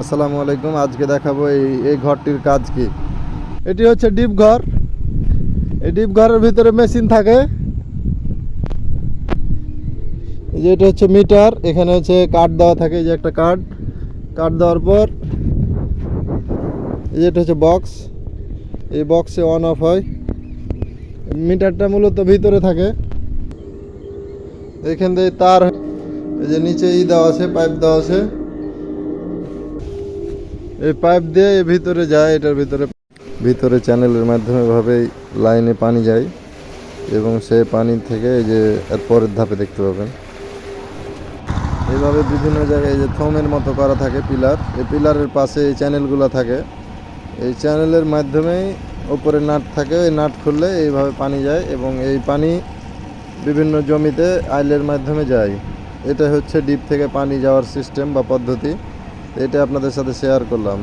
আসসালামু আলাইকুম, আজকে দেখাবো এই এই ঘরটির কাজ কি। এটি হচ্ছে ডিপ ঘর। এই ডিপ ঘরের ভিতরে মেশিন থাকে। এই যে এটা হচ্ছে মিটার, এখানে হচ্ছে কার্ড দেওয়া থাকে যে একটা কার্ড কার্ড দেওয়ার পর, এই যে এটা হচ্ছে বক্স। এই বক্সে অন অফ হয়। মিটারটা মূলত ভিতরে থাকে। এখান থেকে তার, এই যে নিচে ই দেওয়া আছে, পাইপ দেওয়া আছে। এই পাইপ দিয়ে ভিতরে যায়, এটার ভিতরে ভিতরে চ্যানেলের মাধ্যমে ভাবে লাইনে পানি যায় এবং সেই পানি থেকে এই যে এর পরের ধাপে দেখতে পাবেন। এইভাবে বিভিন্ন জায়গায় যে থমের মতো করা থাকে পিলার, এই পিলারের পাশে এই চ্যানেলগুলো থাকে। এই চ্যানেলের মাধ্যমেই ওপরে নাট থাকে, এই নাট খুললে এইভাবে পানি যায় এবং এই পানি বিভিন্ন জমিতে আইলের মাধ্যমে যায়। এটা হচ্ছে ডিপ থেকে পানি যাওয়ার সিস্টেম বা পদ্ধতি। এটা আপনাদের সাথে শেয়ার করলাম।